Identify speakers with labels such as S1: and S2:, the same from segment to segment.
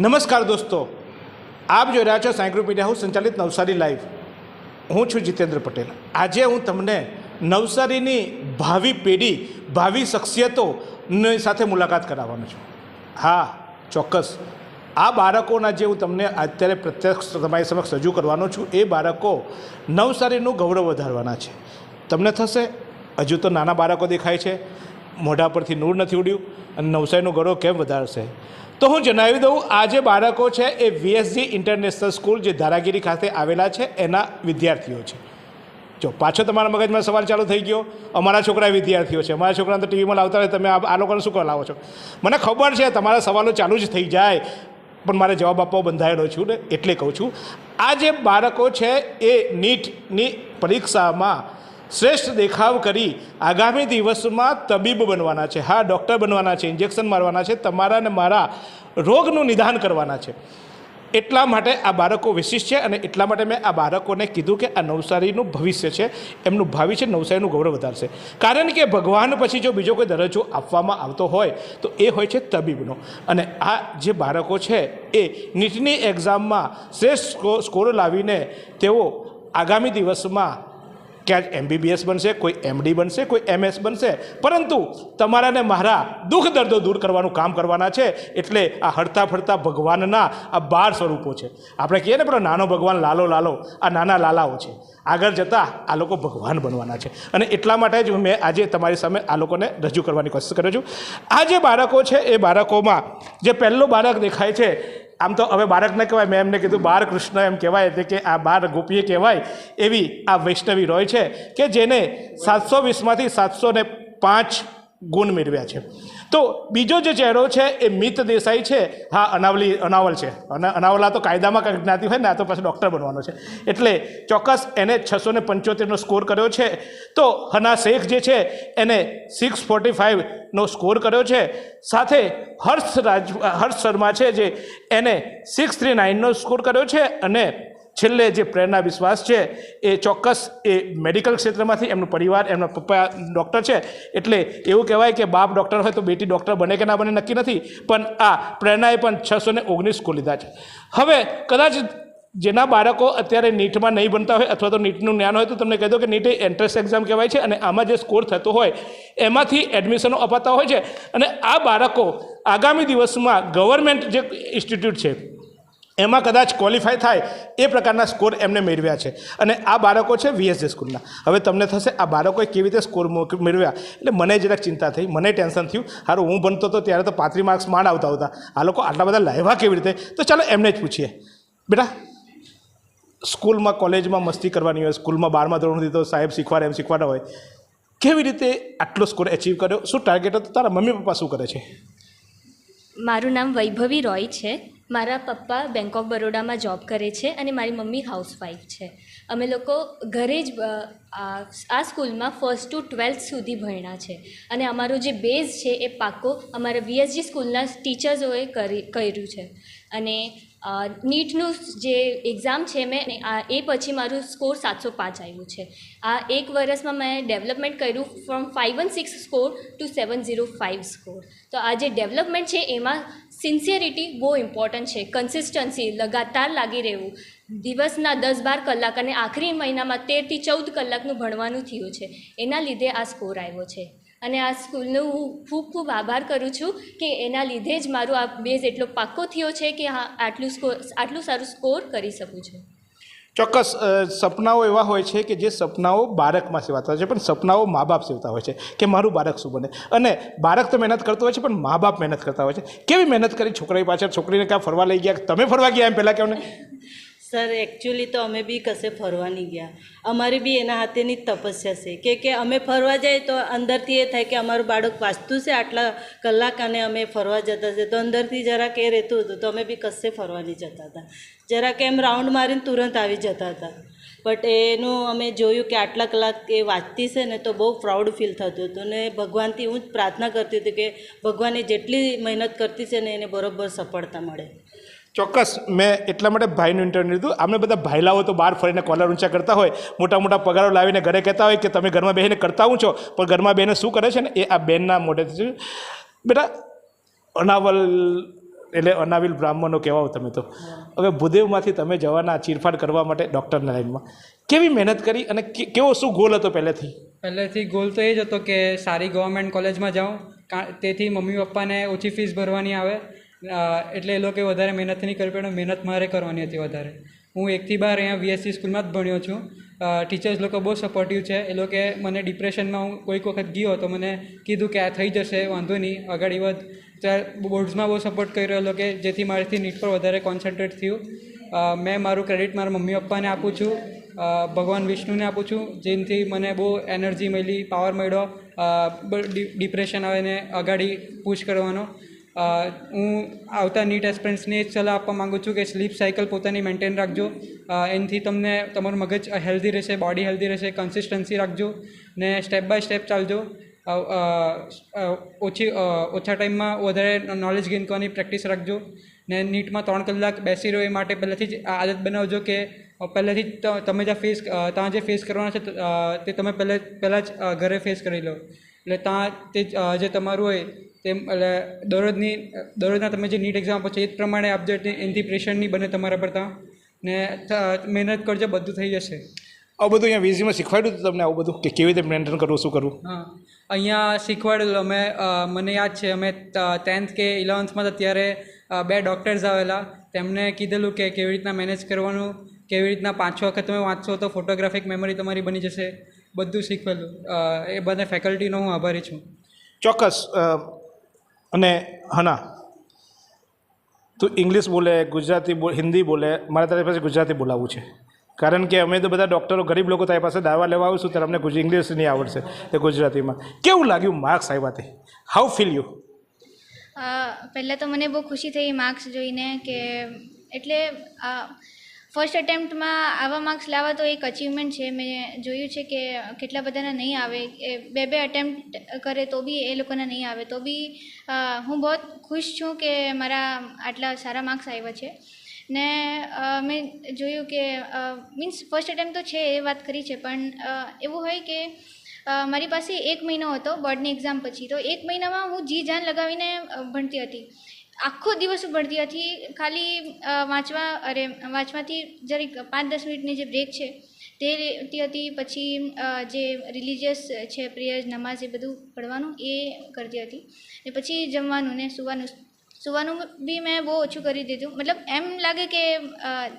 S1: નમસ્કાર દોસ્તો. આપ જોઈ રહ્યા છો સાયક્રો મીડિયા હું સંચાલિત નવસારી લાઈવ. હું છું જીતેન્દ્ર પટેલ. આજે હું તમને નવસારીની ભાવિ પેઢી, ભાવિ શખ્સિયતોની સાથે મુલાકાત કરાવવાનો છું. હા, ચોક્કસ. આ બાળકોના જે હું તમને અત્યારે પ્રત્યક્ષ તમારી સમક્ષ રજૂ કરવાનો છું, એ બાળકો નવસારીનું ગૌરવ વધારવાના છે. તમને થશે, હજુ તો નાના બાળકો દેખાય છે, મોઢા પરથી નૂર નથી ઉડ્યું, અને નવસારીનું ગૌરવ કેમ વધારશે? તો હું જણાવી દઉં, આ જે બાળકો છે એ વીએસજી ઇન્ટરનેશનલ સ્કૂલ જે ધારાગીરી ખાતે આવેલા છે, એના વિદ્યાર્થીઓ છે. જો પાછો તમારા મગજમાં સવાલ ચાલુ થઈ ગયો, અમારા છોકરા વિદ્યાર્થીઓ છે. અમારા છોકરાને તો ટીવીમાં લાવતા હોય તમે આ લોકોને શું લાવો છો? મને ખબર છે, તમારા સવાલો ચાલુ જ થઈ જાય, પણ મારે જવાબ આપવા બંધાયેલો છું ને, એટલે કહું છું. આ જે બાળકો છે, એ નીટની પરીક્ષામાં શ્રેષ્ઠ દેખાવ કરી આગામી દિવસમાં તબીબ બનવાના છે. હા, ડૉક્ટર બનવાના છે, ઇન્જેક્શન મારવાના છે, તમારા ને મારા રોગનું નિદાન કરવાના છે. એટલા માટે આ બાળકો વિશિષ્ટ છે અને એટલા માટે મેં આ બાળકોને કીધું કે આ નવસારીનું ભવિષ્ય છે. એમનું ભાવિ છે, નવસારીનું ગૌરવ વધારશે. કારણ કે ભગવાન પછી જો બીજો કોઈ દરજ્જો આપવામાં આવતો હોય, તો એ હોય છે તબીબનો. અને આ જે બાળકો છે, એ નીટની એક્ઝામમાં શ્રેષ્ઠ સ્કોર લાવીને તેઓ આગામી દિવસમાં ક્યાંક એમબીબીએસ બનશે, કોઈ એમડી બનશે, કોઈ એમએસ બનશે. પરંતુ તમારા ને મારા દુઃખ દર્દો દૂર કરવાનું કામ કરવાના છે એટલે આ હડતા ફરતા ભગવાનના આ બાર સ્વરૂપો છે. આપણે કહીએ ને પેલો નાનો ભગવાન લાલો લાલો, આ નાના લાલાઓ છે. આગળ જતાં આ લોકો ભગવાન બનવાના છે. અને એટલા માટે જ મેં આજે તમારી સામે આ લોકોને રજૂ કરવાની કોશિશ કર્યો છું. આ જે બાળકો છે, એ બાળકોમાં જે પહેલો બાળક દેખાય છે આમ તો હવે બાળકને કહેવાય, મેં એમને કીધું બાળ કૃષ્ણ એમ કહેવાય, એટલે કે આ બાળ ગોપીએ કહેવાય એવી આ વૈષ્ણવી રોય છે કે જેને સાતસો વીસમાંથી સાતસો ને પાંચ ગુણ મેળવ્યા છે. તો બીજો જે ચહેરો છે એ મિત દેસાઈ છે. હા, અનાવલી, અનાવલ છે. અને અનાવલા તો કાયદામાં કંઈક જ્ઞાતિ હોય ને, આ તો પછી ડૉક્ટર બનવાનો છે. એટલે ચોક્કસ એને છસો ને પંચોતેરનો સ્કોર કર્યો છે. તો હના શેખ જે છે, એને સિક્સ ફોર્ટી ફાઇવનો સ્કોર કર્યો છે. સાથે હર્ષ રાજ, હર્ષ શર્મા છે જે એને સિક્સ થ્રી નાઇનનો સ્કોર કર્યો છે અને છેલ્લે જે પ્રેરણા વિશ્વાસ છે એ ચોક્કસ એ મેડિકલ ક્ષેત્રમાંથી એમનો પરિવાર, એમના પપ્પા ડૉક્ટર છે. એટલે એવું કહેવાય કે બાપ ડૉક્ટર હોય તો બેટી ડૉક્ટર બને કે ના બને નક્કી નથી. પણ આ પ્રેરણાએ પણ છસો ને ઓગણીસ સ્કોર લીધા છે. હવે કદાચ જેના બાળકો અત્યારે નીટમાં નહીં બનતા હોય અથવા તો નીટનું જ્ઞાન હોય તો તમને કહી દો કે નીટ એ એન્ટ્રન્સ એક્ઝામ કહેવાય છે અને આમાં જે સ્કોર થતો હોય, એમાંથી એડમિશનો અપાતા હોય છે. અને આ બાળકો આગામી દિવસમાં ગવર્મેન્ટ જે ઇન્સ્ટિટ્યૂટ છે, એમાં કદાચ ક્વોલિફાય થાય, એ પ્રકારના સ્કોર એમને મેળવ્યા છે. અને આ બાળકો છે વીએસજી સ્કૂલના. હવે તમને થશે આ બાળકોએ કેવી રીતે સ્કોર મેળવ્યા? એટલે મને જરાક ચિંતા થઈ, મને ટેન્શન થયું. સારું હું ભણતો હતો ત્યારે તો પાંત્રીસ માર્ક્સ માંડ આવતા હતા. આ લોકો આટલા બધા લાવ્યા કેવી રીતે? તો ચાલો એમને જ પૂછીએ. બેટા સ્કૂલમાં, કોલેજમાં મસ્તી કરવાની હોય, સ્કૂલમાં બારમા ધોરણથી તો સાહેબ શીખવાડે એમ શીખવાડે હોય, કેવી રીતે આટલો સ્કોર એચીવ કર્યો? શું ટાર્ગેટ હતો? તારા મમ્મી પપ્પા શું કરે છે?
S2: મારું નામ વૈભવી રોય છે. મારા પપ્પા બેંક ઓફ બરોડામાં જોબ કરે છે અને મારી મમ્મી હાઉસવાઈફ છે. અમે લોકો ઘરે જ આ સ્કૂલમાં ફર્સ્ટ ટુ ટ્વેલ્થ સુધી ભણ્યા છે. અને અમારો જે બેઝ છે એ પાકો અમારા વીએસજી સ્કૂલના ટીચર્સોએ કરી, કર્યું છે. અને નીટનું જે એક્ઝામ છે મેં એ પછી મારું સ્કોર સાતસો પાંચ આવ્યું છે. આ એક વર્ષમાં મેં ડેવલપમેન્ટ કર્યું from five one six score to seven zero five score તો આ જે ડેવલપમેન્ટ છે, એમાં સિન્સિયરિટી બહુ ઇમ્પોર્ટન્ટ છે. કન્સિસ્ટન્સી લગાતાર લાગી રહેવું. દિવસના દસ બાર કલાક અને આખરી મહિનામાં તેરથી ચૌદ કલાકનું ભણવાનું થયું છે. એના લીધે આ સ્કોર આવ્યો છે. અને આ સ્કૂલનો હું ખૂબ ખૂબ આભાર કરું છું કે એના લીધે જ મારો આ બેઝ એટલો પાક્કો થયો છે કે હા, આટલું સ્કોર આટલું સારું સ્કોર કરી શકું છું.
S1: ચોક્કસ સપનાઓ એવા હોય છે કે જે સપનાઓ બાળકમાં સેવાતા હોય છે, પણ સપનાઓ મા બાપ સેવતા હોય છે, કે મારું બાળક શું બને? અને બાળક તો મહેનત કરતું હોય છે, પણ મા બાપ મહેનત કરતા હોય છે. કેવી મહેનત કરી? છોકરી પાછળ છોકરીને ક્યાં ફરવા લઈ ગયા? તમે ફરવા ગયા એમ પહેલાં કેવું ને
S3: સર એકચ્યુઅલી તો અમે બી કશે ફરવા નહીં ગયા. અમારી બી એના હાથેની જ તપસ્યા છે. કે કે અમે ફરવા જાય તો અંદરથી એ થાય કે અમારું બાળક વાંચતું છે આટલા કલાક અને અમે ફરવા જતા છે. તો અંદરથી જરાક એ રહેતું હતું તો અમે બી કશે ફરવા નહીં જતા હતા. જરાક એમ રાઉન્ડ મારીને તુરંત આવી જતા હતા. બટ એનું અમે જોયું કે આટલા કલાક એ વાંચતી છે ને તો બહુ પ્રાઉડ ફીલ થતું હતું. ને ભગવાનથી હું જ પ્રાર્થના કરતી હતી કે ભગવાને જેટલી મહેનત કરતી છે ને એને બરોબર સફળતા મળે.
S1: ચોક્કસ મેં એટલા માટે ભાઈનું ઇન્ટરવ્યુ લીધું. આપણે બધા ભાઈલાઓ તો બહાર ફરીને કોલર ઊંચા કરતા હોય, મોટા મોટા પગારો લાવીને ઘરે કહેતા હોય કે તમે ઘરમાં બેહીને કરતા હું છો, પણ ઘરમાં બેહીને શું કરે છે ને? એ આ બેનના મોઢેથી બેટા, અનાવલ એટલે અનાવિલ બ્રાહ્મણો કહેવાઓ તમે તો. હવે ભૂદેવમાંથી તમે જવાના ચીરફાડ કરવા માટે ડૉક્ટરના લાઈનમાં. કેવી મહેનત કરી અને કેવો શું ગોલ હતો પહેલેથી?
S4: પહેલેથી ગોલ તો એ જ હતો કે સારી ગવર્મેન્ટ કોલેજમાં જાઉં. તેથી મમ્મી પપ્પાને ઓછી ફીસ ભરવાની આવે. એટલે એ લોકોએ વધારે મહેનત નહીં કરવી પડે મહેનત મારે કરવાની હતી વધારે. હું એકથી બાર અહીંયા વીએસસી સ્કૂલમાં જ ભણ્યો છું. ટીચર્સ લોકો બહુ સપોર્ટિવ છે. એ લોકોએ મને ડિપ્રેશનમાં હું કોઈક વખત ગયો તો મને કીધું કે આ થઈ જશે, વાંધો નહીં, આગળ વધ. ત્યારે બોર્ડ્સમાં બહુ સપોર્ટ કર્યો એ લોકોએ જેથી મારીથી નીટ પર વધારે કોન્સન્ટ્રેટ થયું. મેં મારું ક્રેડિટ મારા મમ્મી પપ્પાને આપું છું. ભગવાન વિષ્ણુને આપું છું, જેનાથી મને બહુ એનર્જી મળી પાવર મળ્યો. ડિપ્રેશન આવે ને અગાડી પુશ કરવાનો. હું આવતા નીટ એસ્પિરન્ટ્સને જ સલાહ આપવા માગું છું કે સ્લીપ સાયકલ પોતાની મેન્ટેન રાખજો. એનથી તમને તમારું મગજ હેલ્ધી રહેશે બોડી હેલ્ધી રહેશે કન્સિસ્ટન્સી રાખજો ને સ્ટેપ બાય સ્ટેપ ચાલજો. ઓછી ઓછા ટાઈમમાં વધારે નોલેજ ગેઇન કરવાની પ્રેક્ટિસ રાખજો ને નીટમાં ત્રણ કલાક બેસી રહ્યો એ માટે પહેલાંથી જ આદત બનાવજો કે પહેલેથી જ તમે જ્યાં ફેસ ત્યાં જે ફેસ કરવાના છે તે તમે પહેલાં પહેલાં જ ઘરે ફેસ કરી લો. એટલે ત્યાં તે જે તમારું હોય તેમ એટલે દરરોજની દરરોજના તમે જે નીટ એક્ઝામ આપો છો એ જ પ્રમાણે આપજો એટલે એનાથી પ્રેશર નહીં બને તમારા પર ત્યાં ને મહેનત કરજો બધું થઈ જશે.
S1: આવું બધું અહીંયા વીઝીમાં શીખવાડ્યું હતું તમને આવું બધું? કે કેવી રીતે મેન્ટેન કરવું શું કરવું?
S4: હા અહીંયા શીખવાડેલું અમે મને યાદ છે અમે ટેન્થ કે ઇલેવન્થમાં ત્યારે બે ડૉક્ટર્સ આવેલા. તેમણે કીધેલું કે કેવી રીતના મેનેજ કરવાનું કેવી રીતના પાંચ વખત તમે વાંચશો તો ફોટોગ્રાફિક મેમરી તમારી બની જશે. બધું શીખવેલું. એ બધા ફેકલ્ટીનો હું આભારી છું.
S1: ચોક્કસ અને હના, તું ઇંગ્લિશ બોલે, ગુજરાતી બોલ, હિન્દી બોલે, મારે તારી પાસે ગુજરાતી બોલાવવું છે. કારણ કે અમે તો બધા ડૉક્ટરો ગરીબ લોકો તારી પાસે દાવા લેવા આવીશું, ત્યારે અમને ઇંગ્લિશ નહીં આવડશે તે ગુજરાતીમાં. કેવું લાગ્યું માર્ક્સ આવ્યા તે? હાઉ ફીલ યુ
S5: પહેલાં તો મને બહુ ખુશી થઈ માર્ક્સ જોઈને કે એટલે ફર્સ્ટ અટેમ્પ્ટમાં આવા માર્ક્સ લાવવા તો એક અચીવમેન્ટ છે. મેં જોયું છે કે કેટલા બધાના નહીં આવે. એ બે બે અટેમ્પ્ટ કરે તો બી એ લોકોના નહીં આવે. તો બી હું બહુ ખુશ છું કે મારા આટલા સારા માર્ક્સ આવ્યા છે. ને મેં જોયું કે મીન્સ ફર્સ્ટ અટેમ્પ તો છે એ વાત કરી છે. પણ એવું હોય કે મારી પાસે એક મહિનો હતો બોર્ડની એક્ઝામ પછી. તો એક મહિનામાં હું જી જાન લગાવીને ભણતી હતી. આખો દિવસ ભણતી હતી. ખાલી વાંચવા, અરે, વાંચવાથી જરીક પાંચ દસ મિનિટની જે બ્રેક છે, તે લેતી હતી. પછી જે રિલિજિયસ છે પ્રેયર નમાઝ એ બધું પઢવાનું એ કરતી હતી. ને પછી જમવાનું ને સુવાનું. સુવાનું બી મેં બહુ ઓછું કરી દીધું. મતલબ એમ લાગે કે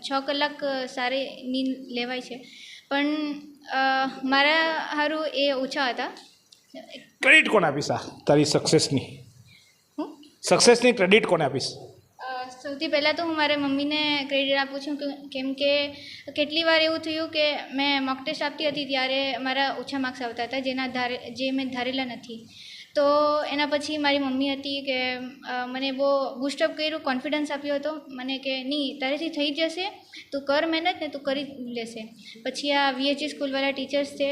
S5: છ કલાક સારી નીંદ લેવાય છે. પણ મારા સારું એ ઓછા હતા.
S1: ક્રેડિટ કોણ આપીશ તારી સક્સેસની સક્સેસની ક્રેડિટ કોને આપીશ?
S5: સૌથી પહેલાં તો હું મારા મમ્મીને ક્રેડિટ આપું છું કેમ કે કેટલી વાર એવું થયું કે મેં મોક ટેસ્ટ આપતી હતી ત્યારે મારા ઓછા માર્ક્સ આવતા હતા, જેના ધારે જે મેં ધારેલા નથી. તો એના પછી મારી મમ્મી હતી કે મને બહુ બૂસ્ટઅપ કર્યું કોન્ફિડન્સ આપ્યો હતો. મને કે નહીં તારેથી થઈ જશે. તું કર મહેનત ને તું કરી લેશે. પછી આ વીએચઈ સ્કૂલવાળા ટીચર્સ છે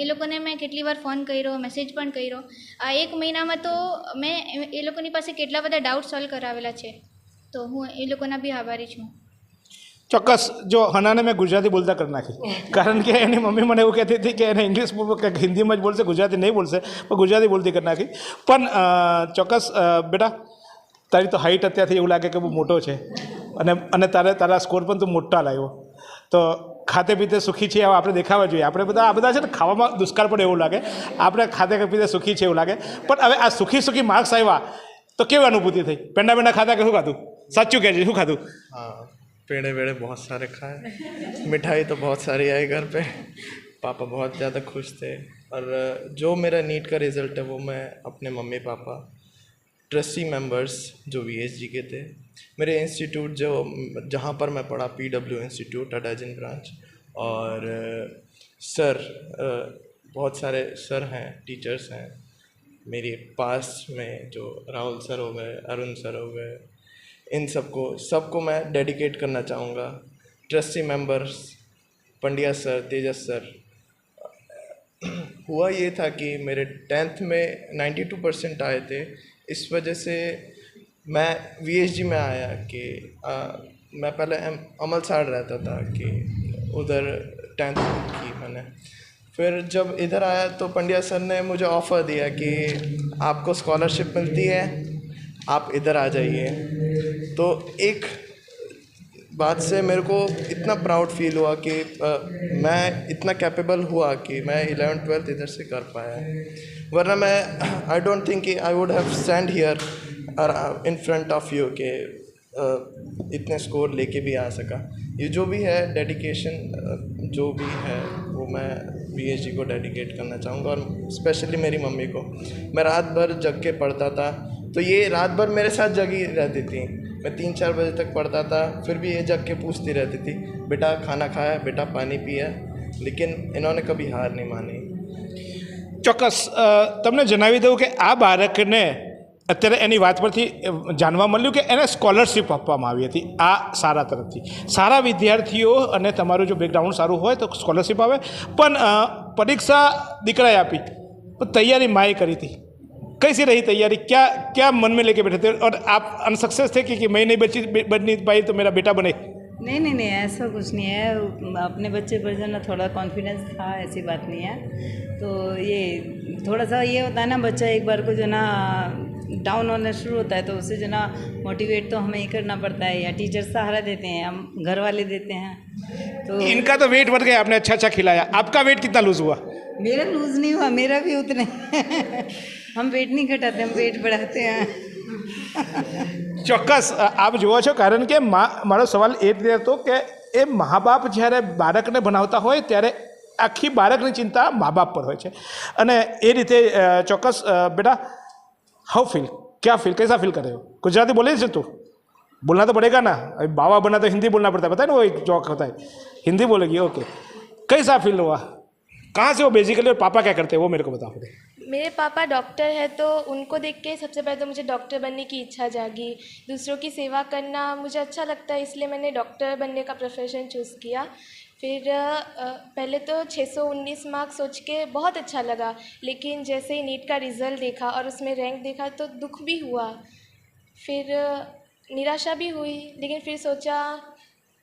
S5: એ લોકોને મેં કેટલી વાર ફોન કર્યો મેસેજ પણ કર્યો. આ એક મહિનામાં તો મેં એ લોકોની પાસે કેટલા બધા ડાઉટ સોલ્વ કરાવેલા છે. તો હું એ લોકોના બી આભારી છું.
S1: ચોક્કસ જો હનાને મેં ગુજરાતી બોલતા કરી નાખી. કારણ કે એની મમ્મી મને એવું કહેતી હતી કે એને ઇંગ્લિશ કે હિન્દીમાં જ બોલશે ગુજરાતી નહીં બોલશે પણ ગુજરાતી બોલતી કરી નાખી. પણ ચોક્કસ બેટા તારી તો હાઈટ અત્યારથી એવું લાગે કે બહુ મોટો છે. અને અને તારે તારા સ્કોર પણ તું મોટા લાવ્યો. તો ખાતે પીતે સુખી છે આપણે દેખાવા જોઈએ. આપણે બધા આ બધા છે ને ખાવામાં દુષ્કાળ પડે એવું લાગે. આપણે ખાતે પીતે સુખી છે એવું લાગે. પણ હવે આ સુખી સુખી માર્ક્સ આવ્યા તો કેવી અનુભૂતિ થઈ? પેંડા પેંડા ખાતા કે શું ખાધું? સાચું કહેજે શું ખાધું?
S6: हाँ पेड़े वेड़े बहुत सारे खाए। मिठाई तो बहुत सारी आई घर पे। पापा बहुत ज़्यादा खुश थे। और जो मेरा नीट का रिज़ल्ट है, वो मैं अपने मम्मी पापा, ट्रस्टी मेंबर्स जो वीएचजी के थे, मेरे इंस्टीट्यूट जो, जहाँ पर मैं पढ़ा P W institute Adajan branch. और सर, बहुत सारे सर हैं, टीचर्स हैं। मेरे पास में जो राहुल सर हो गए, अरुण सर हो गए इन सबको सबको मैं डेडिकेट करना चाहूँगा। Trustee members Pandya sir Tejas sir हुआ ये था कि मेरे टेंथ में 92 परसेंट आए थे। इस वजह से मैं वी में आया कि आ, मैं पहले अम- अमल साड़ रहता था कि उधर टेंथ की मैंने। फिर जब इधर आया तो पंड्या सर ने मुझे ऑफ़र दिया कि आपको स्कॉलरशिप मिलती है आप इधर आ जाइए। तो एक बात से मेरे को इतना प्राउड फील हुआ कि अ, मैं इतना कैपेबल हुआ कि मैं इलेवन ट्वेल्थ इधर से कर पाया। वरना मैं आई डोंट थिंक कि I would have stand here in front of you के अ, इतने स्कोर लेके भी आ सका। ये जो भी है डेडिकेशन जो भी है वो मैं बी को डेडिकेट करना चाहूँगा और स्पेशली मेरी मम्मी को। मैं रात भर जग के पढ़ता था। तो ये रात भर मेरे साथ जगी रहती थी मैं तीन चार बजे तक पढ़ता था फिर भी ये जग के पूछती रहती थी बेटा खाना खाया बेटा पानी पिया लेकिन इन्होंने कभी हार नहीं मानी
S1: ચોક્કસ અ, તમને જણાવી દઉં કે આ બાળકને અત્યારે એની વાત પરથી જાણવા મળ્યું કે એને સ્કોલરશિપ આપવામાં આવી હતી આ સારા તરફથી સારા વિદ્યાર્થીઓ અને તમારું જો બેકગ્રાઉન્ડ સારું હોય તો સ્કોલરશિપ આવે પણ અ, પરીક્ષા દીકરાએ આપી પણ તૈયારી માએ કરી હતી कैसी रही तैयारी? क्या क्या मन में लेके बैठे थे? और आप अनसक्सेस थे कि, कि मैं नहीं बची बन नहीं पाई तो मेरा बेटा बने?
S7: नहीं नहीं नहीं ऐसा कुछ नहीं है। अपने बच्चे पर जो ना थोड़ा कॉन्फिडेंस था ऐसी बात नहीं है। तो ये थोड़ा सा ये होता है ना बच्चा एक बार को जो ना डाउन होना शुरू होता है तो उसे जो ना मोटिवेट तो हमें ही करना पड़ता है या टीचर सहारा देते हैं हम घर वाले देते हैं। तो
S1: इनका तो वेट बढ़ गया आपने अच्छा अच्छा खिलाया। आपका वेट कितना लूज हुआ?
S7: मेरा लूज़ नहीं हुआ मेरा भी उतने हम वेट नहीं घटाते हम वेट बढ़ाते हैं
S1: ચોક્કસ અ, આપ જુઓ છો કારણ કે મા મારો સવાલ એ રીતે હતો કે એ મા બાપ જ્યારે બાળકને ભણાવતા હોય ત્યારે આખી બાળકની ચિંતા મા બાપ પર હોય છે અને એ રીતે અ, ચોક્કસ અ, બેટા हाउ फील क्या फील कैसा फील कर रहे हो गुजराती बोले से तू बोलना तो पड़ेगा ना अभी बाबा बना तो हिंदी बोलना पड़ता है पता है ना वो एक जोक होता है हिंदी बोलेगी ओके कैसा फील हुआ कहाँ से वो बेसिकली और पापा क्या करते हैं वो मेरे को बताओ मुझे
S8: मेरे पापा डॉक्टर है तो उनको देख के सबसे पहले तो मुझे डॉक्टर बनने की इच्छा जागी। दूसरों की सेवा करना मुझे अच्छा लगता है, इसलिए मैंने डॉक्टर बनने का प्रोफेशन चूज़ किया। फिर पहले तो 619 मार्क्स सोच के बहुत अच्छा लगा, लेकिन जैसे ही नीट का रिज़ल्ट देखा और उसमें रैंक देखा तो दुख भी हुआ। फिर निराशा भी हुई, लेकिन फिर सोचा,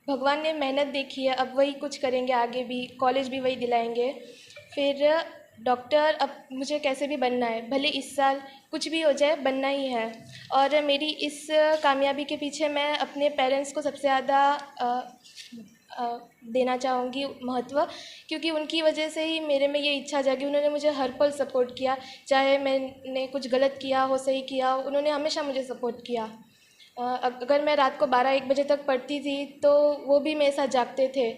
S8: भगवान ने मेहनत देखी है, अब वही कुछ करेंगे आगे भी कॉलेज भी वही दिलाएँगे। फिर डॉक्टर, अब मुझे कैसे भी बनना है, भले इस साल कुछ भी हो जाए, बनना ही है। और मेरी इस कामयाबी के पीछे मैं अपने पेरेंट्स को सबसे ज़्यादा देना चाहूँगी महत्व, क्योंकि उनकी वजह से ही मेरे में ये इच्छा जागी। उन्होंने मुझे हर पल सपोर्ट किया, चाहे मैंने कुछ गलत किया हो, सही किया उन्होंने हमेशा मुझे सपोर्ट किया। अगर मैं रात को बारह एक बजे तक पढ़ती थी तो वो भी मेरे साथ जागते थे।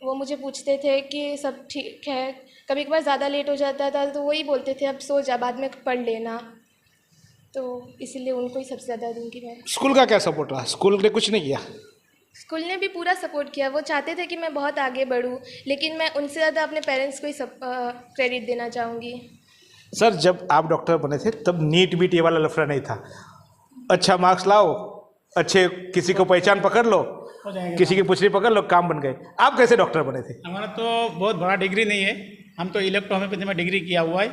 S8: वो मुझे पूछते थे कि सब ठीक है कभी कभार ज़्यादा लेट हो जाता था तो वही बोलते थे अब सो जा बाद में पढ़ लेना। तो इसीलिए उनको ही सबसे ज़्यादा दूँगी मैं।
S1: स्कूल का क्या सपोर्ट रहा? स्कूल ने कुछ नहीं किया?
S8: स्कूल ने भी पूरा सपोर्ट किया। वो चाहते थे कि मैं बहुत आगे बढ़ूँ लेकिन मैं उनसे ज़्यादा अपने पेरेंट्स को ही सब क्रेडिट देना चाहूँगी।
S1: सर जब आप डॉक्टर बने थे तब नीट बीट ये वाला लफड़ा नहीं था। अच्छा मार्क्स लाओ अच्छे किसी को पहचान पकड़ लो किसी की पुछड़ी पकड़ लो काम बन गए। आप कैसे डॉक्टर बने थे?
S9: हमारा तो बहुत बड़ा डिग्री नहीं है। हम तो इलेक्ट्रोहोम्योपैथी में डिग्री किया हुआ है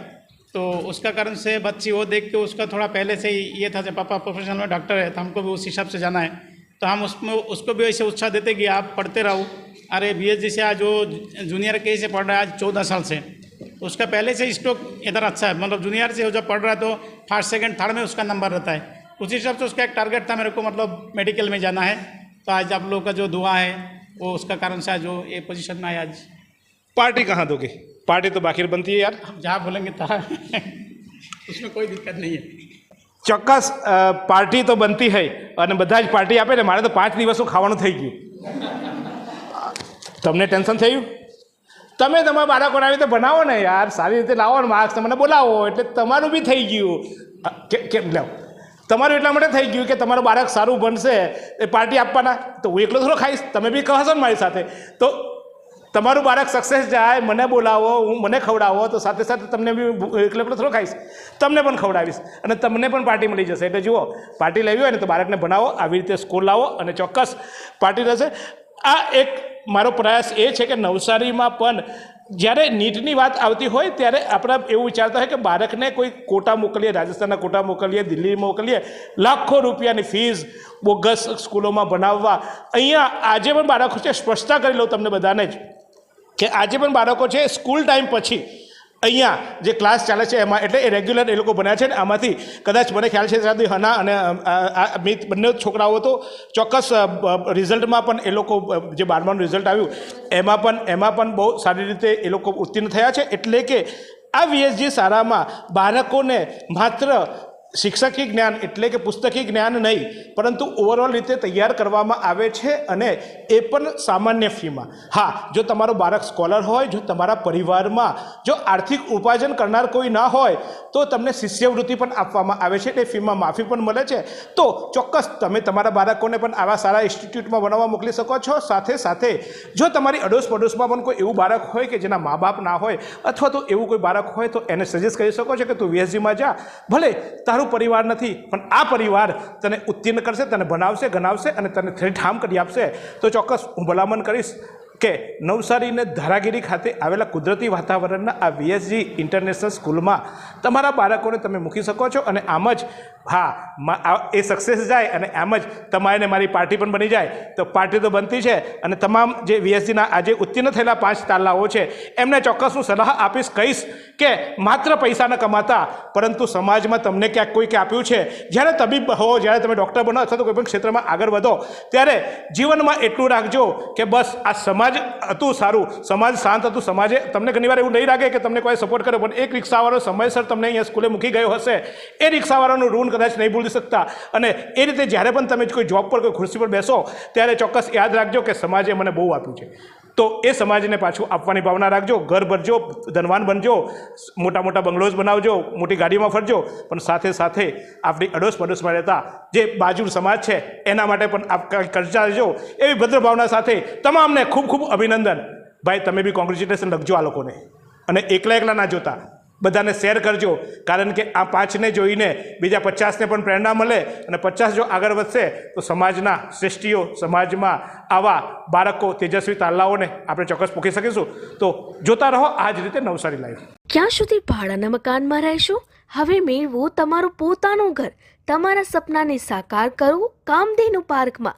S9: तो उसका कारण से बच्ची वो देख के उसका थोड़ा पहले से ही ये था, जब पापा प्रोफेशनल में डॉक्टर है तो हमको भी उस हिसाब से जाना है। तो हम उसमें, उसको भी ऐसे उत्साह देते कि आप पढ़ते रहो। अरे बी एस से आज वो जूनियर के से पढ़ रहा है, आज चौदह साल से। उसका पहले से स्टॉक इधर अच्छा है मतलब जूनियर से जब पढ़ रहा है तो फ़र्स्ट सेकंड थर्ड में उसका नंबर रहता है। उस हिसाब से उसका एक टारगेट था मेरे को मतलब मेडिकल में जाना है। तो आज आप लोगों का जो दुआ है, वो उसका कारण से आज वो ये पोजिशन में आया आज।
S1: पार्टी कहाँ दोगे पार्टी तो बाखिर बनती है यार
S9: आप जहाँ बोलेंगे तहाँ उसमें कोई दिक्कत नहीं है
S1: ચોક્કસ અ, પાર્ટી તો બનતી હોય અને બધા જ પાર્ટી આપે ને મારે તો પાંચ દિવસનું ખાવાનું થઈ ગયું તમને ટેન્શન થયું તમે તમારા બાળકોને આવી રીતે બનાવો ને યાર સારી રીતે લાવો ને માર્ક્સ તમને બોલાવો એટલે તમારું બી થઈ ગયું અ, કે કેમ લાવ તમારું એટલા માટે થઈ ગયું કે તમારું બાળક સારું ભણશે એ પાર્ટી આપવાના તો હું એકલો થોડો ખાઈશ તમે બી કહેશો ને મારી સાથે તો તમારું બાળક સક્સેસ જાય, મને બોલાવો, હું મને ખવડાવો, તો સાથે સાથે તમને બી એકલો એકલો થોડો ખાઈશ. તમને પણ ખવડાવીશ. અને તમને પણ પાર્ટી મળી જશે. એટલે જુઓ, પાર્ટી લેવી હોય ને તો બાળકને ભણાવો, આવી રીતે સ્કૂલ લાવો અને ચોક્કસ પાર્ટી રહેશે આ એક મારો પ્રયાસ એ છે કે નવસારીમાં પણ જ્યારે નીટની વાત આવતી હોય, ત્યારે આપણે એવું વિચારતા હોય કે બાળકને કોઈ કોટા મોકલીએ, રાજસ્થાનના કોટા મોકલીએ, દિલ્હી મોકલીએ, લાખો રૂપિયાની ફીસ બોગસ સ્કૂલોમાં ભણાવવા. અહીંયા આજે પણ બાળકો છે, સ્પષ્ટતા કરી લઉં તમને બધાને જ. કે આજે પણ બાળકો છે સ્કૂલ ટાઈમ પછી અહીંયા જે ક્લાસ ચાલે છે એમાં એટલે એ રેગ્યુલર એ લોકો ભણ્યા છે ને આમાંથી કદાચ મને ખ્યાલ છે ત્યાંથી હના અને અ, આ આ મિત બંને છોકરાઓ તો ચોક્કસ રિઝલ્ટમાં પણ એ લોકો જે બારમાનું રિઝલ્ટ આવ્યું એમાં પણ એમાં પણ બહુ સારી રીતે એ લોકો ઉત્તીર્ણ થયા છે. એટલે કે આ વીએસજી શાળામાં બાળકોને માત્ર શિક્ષકીય જ્ઞાન એટલે કે પુસ્તકી જ્ઞાન નહીં, પરંતુ ઓવરઓલ રીતે તૈયાર કરવામાં આવે છે અને એ પણ સામાન્ય ફીમાં. હા, જો તમારો બાળક સ્કોલર હોય, જો તમારા પરિવારમાં જો આર્થિક ઉપાર્જન કરનાર કોઈ ના હોય, તો તમને શિષ્યવૃત્તિ પણ આપવામાં આવે છે એટલે ફીમાં માફી પણ મળે છે. તો ચોક્કસ તમે તમારા બાળકોને પણ આવા સારા ઇન્સ્ટિટ્યૂટમાં ભણવા મોકલી શકો છો. સાથે સાથે, જો તમારી અડોશ પડોશમાં પણ કોઈ એવું બાળક હોય કે જેના મા બાપ ના હોય, અથવા તો એવું કોઈ બાળક હોય, તો એને સજેસ્ટ કરી શકો છો કે તું વીએસજીમાં જા. ભલે તારું પરિવાર નથી, પણ આ પરિવાર તને ઉત્તીર્ણ કરશે, તને ભણાવશે, ગણાવશે અને તને ઠામ કરી આપશે. તો ચોક્કસ હું ભલામણ કરીશ. કે નવસારીને ધારાગીરી ખાતે આવેલા કુદરતી વાતાવરણના આ વીએસજી ઇન્ટરનેશનલ સ્કૂલમાં તમારા બાળકોને તમે મૂકી શકો છો અને આમ જ, હા એ સક્સેસ જાય અને આમ જ તમારીને મારી પાર્ટી પણ બની જાય. તો પાર્ટી તો બનતી છે અને તમામ જે વીએસજીના આજે ઉત્તીર્ણ થયેલા પાંચ તાલાઓ છે, એમને ચોક્કસ હું સલાહ આપીશ, કહીશ કે માત્ર પૈસા ન કમાતા, પરંતુ સમાજમાં તમને ક્યાંક કોઈક આપ્યું છે. જ્યારે તબીબ હો, જ્યારે તમે ડૉક્ટર બનો અથવા તો કોઈ પણ ક્ષેત્રમાં આગળ વધો, ત્યારે જીવનમાં એટલું રાખજો કે બસ આ સમાજ હતું સારું. સમાજ શાંત હતું. સમાજે તમને ઘણીવાર એવું નહીં લાગે કે તમને કોઈ સપોર્ટ કર્યો, પણ એક રિક્ષાવાળો સમયસર તમને અહીંયા સ્કૂલે મૂકી ગયો હશે. એ રિક્ષાવાળાનું ઋણ કદાચ નહીં ભૂલી શકતા. અને એ રીતે જ્યારે પણ તમે કોઈ જોબ પર, કોઈ ખુરશી પર બેસો, ત્યારે ચોક્કસ યાદ રાખજો કે સમાજે મને બહુ આપ્યું છે. તો એ સમાજને પાછું આપવાની ભાવના રાખજો, ઘર ભરજો, ધનવાન બનજો, મોટા મોટા બંગલોઝ બનાવજો, મોટી ગાડીમાં ફરજો, પણ સાથે સાથે આપણી અડોશ પડોશમાં રહેતા જે બાજુ સમાજ છે, એના માટે પણ આપ કરતા રહેજો. એવી ભદ્ર ભાવના સાથે તમામને ખૂબ ખૂબ અભિનંદન. ભાઈ, તમે બી કોંગ્રેચ્યુલેશન લખજો આ લોકોને. અને એકલા એકલા ના જોતા. બધાને શેર કરજો. કારણ કે આ પાંચને જોઈને બીજા પચાસને પણ પ્રેરણા મળે અને પચાસ જો આગળ વધશે, તો સમાજના શ્રેષ્ઠીઓ સમાજમાં આવા બાળકો, તેજસ્વી તાલાઓને આપણે ચોક્કસ પૂકી શકીશું. તો જોતા રહો આ જ રીતે નવસારી લાઈવ
S10: ક્યાં સુધી ભાડાના મકાનમાં રહેશો? હવે મેળવો તમારું પોતાનું ઘર. તમારા સપનાને સાકાર કરો કામધેનુ પાર્કમાં.